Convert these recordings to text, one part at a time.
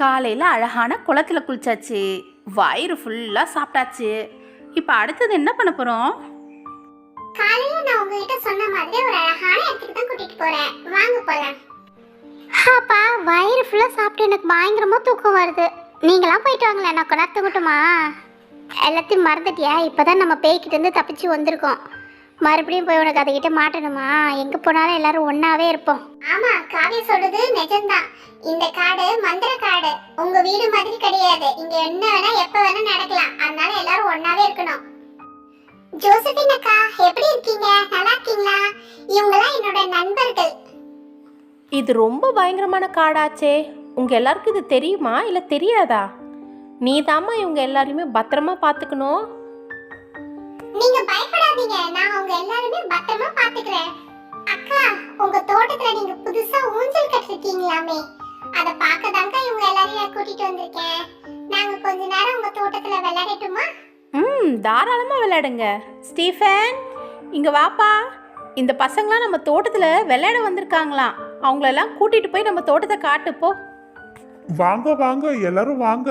காலையில் அழகான குளத்தில் குளிச்சாச்சு. வயிறு ஃபுல்லாக சாப்பிட்டாச்சு. இப்போ அடுத்தது என்ன பண்ண போகிறோம் காலையில நான் உங்ககிட்ட சொன்ன மாதிரி ஒரு அழகான இடத்துக்கு தான் கூட்டிட்டு போறேன். வாங்க போலாம். அப்பா வயிறு ஃபுல்லா சாப்பிட்டு எனக்கு பயங்கரமா தூக்கம் வருது. நீங்களாம் போயிட்டு வாங்களேன் நான் கொண்டா தூங்கட்டுமா? எல்லாத்தையும் மறந்துட்டியா? இப்பதான் நம்ம பேய்கிட்ட இருந்து தப்பிச்சு வந்திருக்கோம். மறுபடியும் போய் உனக்கு அதுகிட்ட மாட்டணுமா? எங்க போனாலும் எல்லாரும் ஒன்னாவே இருப்போம். ஆமா காவிய சொல்றது நிஜம்தான். இந்த காடு மந்திர காடு. உங்க வீடு மாதிரி கிடையாது. இங்க என்ன வேணா எப்ப வேணா நடக்கலாம். அதனால எல்லாரும் ஒன்னாவே இருக்கணும். ஜோசபின் அக்கா எப்படி இருக்கீங்க? நல்லா இருக்கீங்களா? இவங்கெல்லாம் என்னோட நண்பர்கள். இது ரொம்ப பயங்கரமான காடாச்சே. உங்கள் எல்லாருக்கும் இது தெரியுமா? இல்லை தெரியாதா? நீ தாம்மா இவங்க எல்லாரையுமே பத்திரமா பார்த்துக்கணும். நீங்க பயப்படாதீங்க. நான் உங்க எல்லாருமே பத்திரமா பாத்துக்கிறேன். அக்கா உங்க தோட்டத்துல நீங்க புதுசா ஊஞ்சல் கட்டிருக்கீங்களாமே? அத பார்க்கதாங்க இவங்க எல்லாரையும் நான் கூட்டிட்டு வந்திருக்கேன். நாங்க கொஞ்ச நேரம் உங்க தோட்டத்துல விளையாடட்டுமா? ம் தாராளமாக விளையாடுங்க. ஸ்டீஃபன் இங்கே வாப்பா. இந்த பசங்களாம் நம்ம தோட்டத்தில் விளையாட வந்திருக்காங்களாம். அவங்களெல்லாம் கூட்டிகிட்டு போய் நம்ம தோட்டத்தை காட்டுப்போ வாங்க வாங்க எல்லாரும் வாங்க.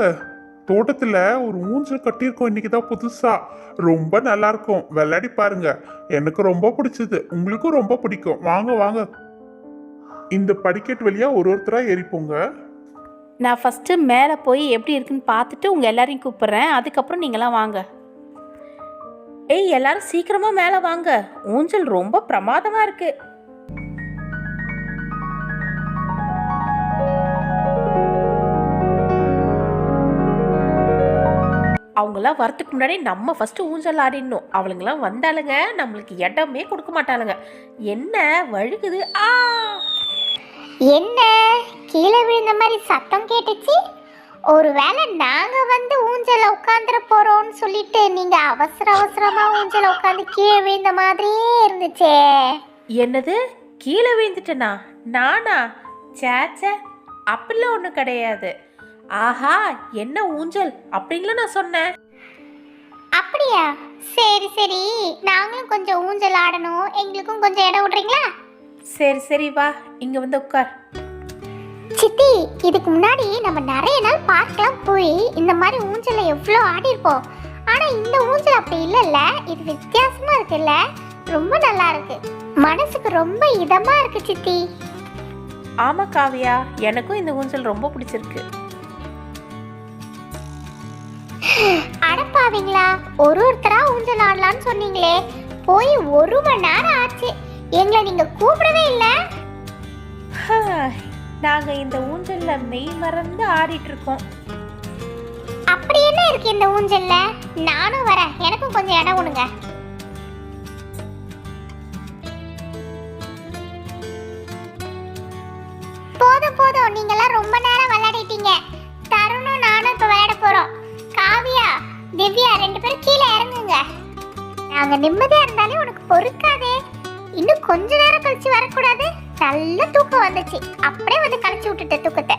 தோட்டத்துல ஒரு ஊஞ்சல் கட்டியிருக்கோம் இன்னைக்கு தான் புதுசா. ரொம்ப நல்லா இருக்கும் விளையாடி பாருங்க. எனக்கு ரொம்ப பிடிச்சது. உங்களுக்கும் ரொம்ப பிடிக்கும். வாங்க வாங்க. இந்த படிக்கட்டு வழியா ஒரு ஒருத்தரா ஏறிப்போங்க. நான் ஃபஸ்ட்டு மேலே போய் எப்படி இருக்குன்னு பார்த்துட்டு உங்கள் எல்லாரையும் கூப்பிட்றேன். அதுக்கப்புறம் நீங்களாம் வாங்க. ஏய் எல்லாரும் சீக்கிரமாக மேலே வாங்க. ஊஞ்சல் ரொம்ப பிரமாதமாக இருக்குது அவங்களாம் வரத்துக்கு முன்னாடி நம்ம ஃபஸ்ட்டு ஊஞ்சல் ஆடிடணும். அவளுங்களாம் வந்தாளுங்க நம்மளுக்கு இடமே கொடுக்க மாட்டாளுங்க. என்ன வழுகுது? ஆ! என்ன? கீழே விழுந்த மாதிரி சத்தம் கேட்டுச்சு? ஒருவேளை நாங்க வந்து ஊஞ்சல உட்காந்துட போறோம்னு சொல்லிட்டு நீங்க அவசர அவசரமா ஊஞ்சல உட்காந்து கீழே விழுந்த மாதிரியே இருந்துச்சே. என்னது? கீழே விழுந்துட்டேனா? நானா? சேச்சே அப்படிலாம் ஒன்றும் கிடையாது. ஆஹா என்ன ஊஞ்சல் அப்படின்லாம் நான் சொன்னேன். அப்படியா? சரி சரி. நாங்களும் கொஞ்சம் ஊஞ்சல் ஆடணும். எங்களுக்கும் கொஞ்சம் இடம் விடுறீங்களா? சரி சரி வா. இங்கே வந்து உட்கார். சித்தி இதுக்கு முன்னாடி நம்ம நிறைய நாள் பார்க்கலாம் போய் இந்த மாதிரி ஊஞ்சல எவ்வளோ ஆடிருப்போம் ஆனா இந்த ஊஞ்சல் அப்படி இல்லைல்ல. இது வித்தியாசமா இருக்குல்ல. ரொம்ப நல்லா இருக்கு. மனசுக்கு ரொம்ப இதமா இருக்கு சித்தி. ஆமாம் காவியா. எனக்கும் இந்த ஊஞ்சல் ரொம்ப பிடிச்சிருக்கு. அடப்பாவீங்களா ஒரு ஒருத்தரா ஊஞ்சல் ஆடலாம்னு சொன்னீங்களே. போய் ஒரு மணி நேரம் ஆச்சு. எங்களை நீங்க கூப்பிடவே இல்லை. நாங்கள் இந்த ஊஞ்சலில் மெய் மறந்து ஆடிட்டு இருக்கோம் அப்படி என்ன இருக்கு இந்த ஊஞ்சல்ல? நானும் வரேன். எனக்கும் கொஞ்சம் இடம் விடுங்க. போதும் போதும். நீங்கெல்லாம் ரொம்ப நேரம் விளையாடிட்டீங்க. திவ்யா ரெண்டு பேரும் கீழே இறங்குங்க. நாங்க நிம்மதியா இருந்தாலே உனக்கு பொறுக்காதே. இன்னும் கொஞ்ச நேரம் கழிச்சு வரக்கூடாது. நல்ல தூக்கம் வந்துச்சு. அப்படியே வந்து கழிச்சு விட்டுட்ட தூக்கத்தை.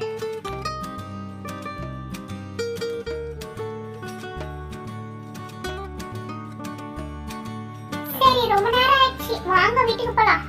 சரி ரொம்ப நேரம் ஆயிடுச்சு. வாங்க வீட்டுக்கு போலாம்.